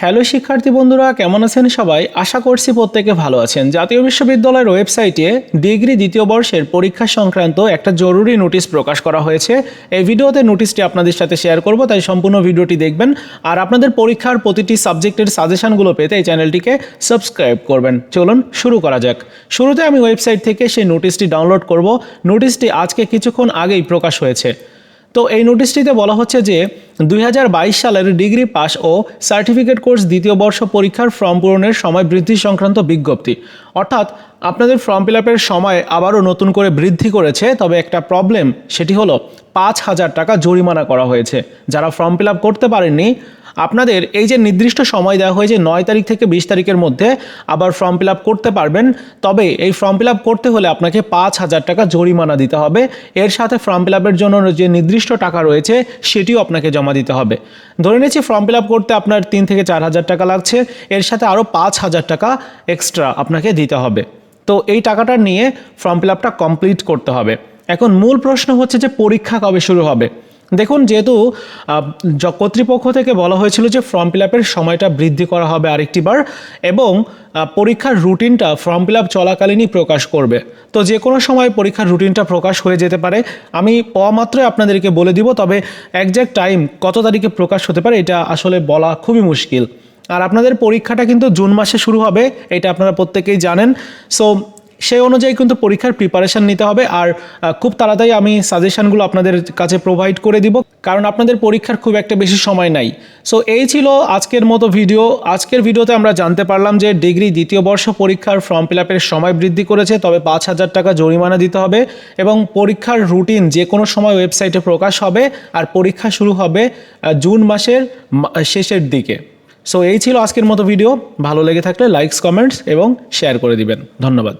Hello শিক্ষার্থী বন্ধুরা, কেমন আছেন সবাই? আশা করছি প্রত্যেকে ভালো আছেন। জাতীয় বিশ্ববিদ্যালয়ের ওয়েবসাইটে ডিগ্রি দ্বিতীয় বর্ষের পরীক্ষা সংক্রান্ত একটা জরুরি নোটিশ প্রকাশ করা হয়েছে। এই ভিডিওতে নোটিশটি আপনাদের সাথে শেয়ার করব, তাই সম্পূর্ণ ভিডিওটি দেখবেন। আর আপনাদের পরীক্ষার প্রতিটি সাবজেক্টের সাজেশনগুলো পেতে এই চ্যানেলটিকে সাবস্ক্রাইব করবেন। চলুন শুরু করা যাক। শুরুতে আমি ওয়েবসাইট থেকে সেই নোটিশটি ডাউনলোড করব। নোটিশটি আজকে কিছুক্ষণ আগেই প্রকাশ হয়েছে। তো এই নোটিশটিতে বলা হচ্ছে যে দুই হাজার বাইশ সালের ডিগ্রি পাস ও সার্টিফিকেট কোর্স দ্বিতীয় বর্ষ পরীক্ষার ফর্ম পূরণের সময় বৃদ্ধি সংক্রান্ত বিজ্ঞপ্তি। অর্থাৎ আপনাদের ফর্ম ফিল আপের সময় আবারও নতুন করে বৃদ্ধি করেছে, তবে একটা প্রবলেম, সেটি হলো পাঁচ হাজার টাকা জরিমানা করা হয়েছে। যারা ফর্ম ফিল আপ করতে পারেননি আপনাদের এই যে নির্দিষ্ট সময় দেওয়া হয়েছে নয় তারিখ থেকে বিশ তারিখের মধ্যে আবার ফর্ম ফিল আপ করতে পারবেন। তবে এই ফর্ম ফিল আপ করতে হলে আপনাকে পাঁচ হাজার টাকা জরিমানা দিতে হবে। এর সাথে ফর্ম ফিল আপের জন্য যে নির্দিষ্ট টাকা রয়েছে সেটিও আপনাকে জমা দিতে হবে। ধরে নিচ্ছি ফর্ম ফিল আপ করতে আপনার তিন থেকে চার হাজার টাকা লাগছে। এর সাথে আরও পাঁচ হাজার টাকা এক্সট্রা আপনাকে দিতে হবে। তো এই টাকাটা নিয়ে ফর্ম ফিল আপটা কমপ্লিট করতে হবে। এখন মূল প্রশ্ন হচ্ছে যে পরীক্ষা কবে শুরু হবে? দেখুন, যেহেতু কর্তৃপক্ষ থেকে বলা হয়েছিল যে ফর্ম ফিল আপের সময়টা বৃদ্ধি করা হবে আরেকটি বার এবং পরীক্ষার রুটিনটা ফর্ম ফিল আপ চলাকালীনই প্রকাশ করবে। তো যে কোনো সময় পরীক্ষার রুটিনটা প্রকাশ হয়ে যেতে পারে। আমি পাওয়া মাত্রই আপনাদেরকে বলে দিব, তবে একজ্যাক্ট টাইম কত তারিখে প্রকাশ হতে পারে, এটা আসলে বলা খুবই মুশকিল। আর আপনাদের পরীক্ষাটা কিন্তু জুন মাসে শুরু হবে, এটা আপনারা প্রত্যেকেই জানেন। সো সেই অনুযায়ী কিন্তু পরীক্ষার প্রিপারেশন নিতে হবে আর খুব তাড়াতাড়ি আমি সাজেশনগুলো আপনাদের কাছে প্রোভাইড করে দিব, কারণ আপনাদের পরীক্ষার খুব একটা বেশি সময় নাই। সো এই ছিল আজকের মতো ভিডিও আজকের ভিডিওতে আমরা জানতে পারলাম যে ডিগ্রি দ্বিতীয় বর্ষ পরীক্ষার ফর্ম ফিল আপের সময় বৃদ্ধি করেছে, তবে পাঁচ হাজার টাকা জরিমানা দিতে হবে এবং পরীক্ষার রুটিন যে কোনো সময় ওয়েবসাইটে প্রকাশ হবে আর পরীক্ষা শুরু হবে জুন মাসের শেষের দিকে। সো এই ছিল আজকের মতো ভিডিও ভালো লেগে থাকলে লাইকস কমেন্টস এবং শেয়ার করে দিবেন। ধন্যবাদ।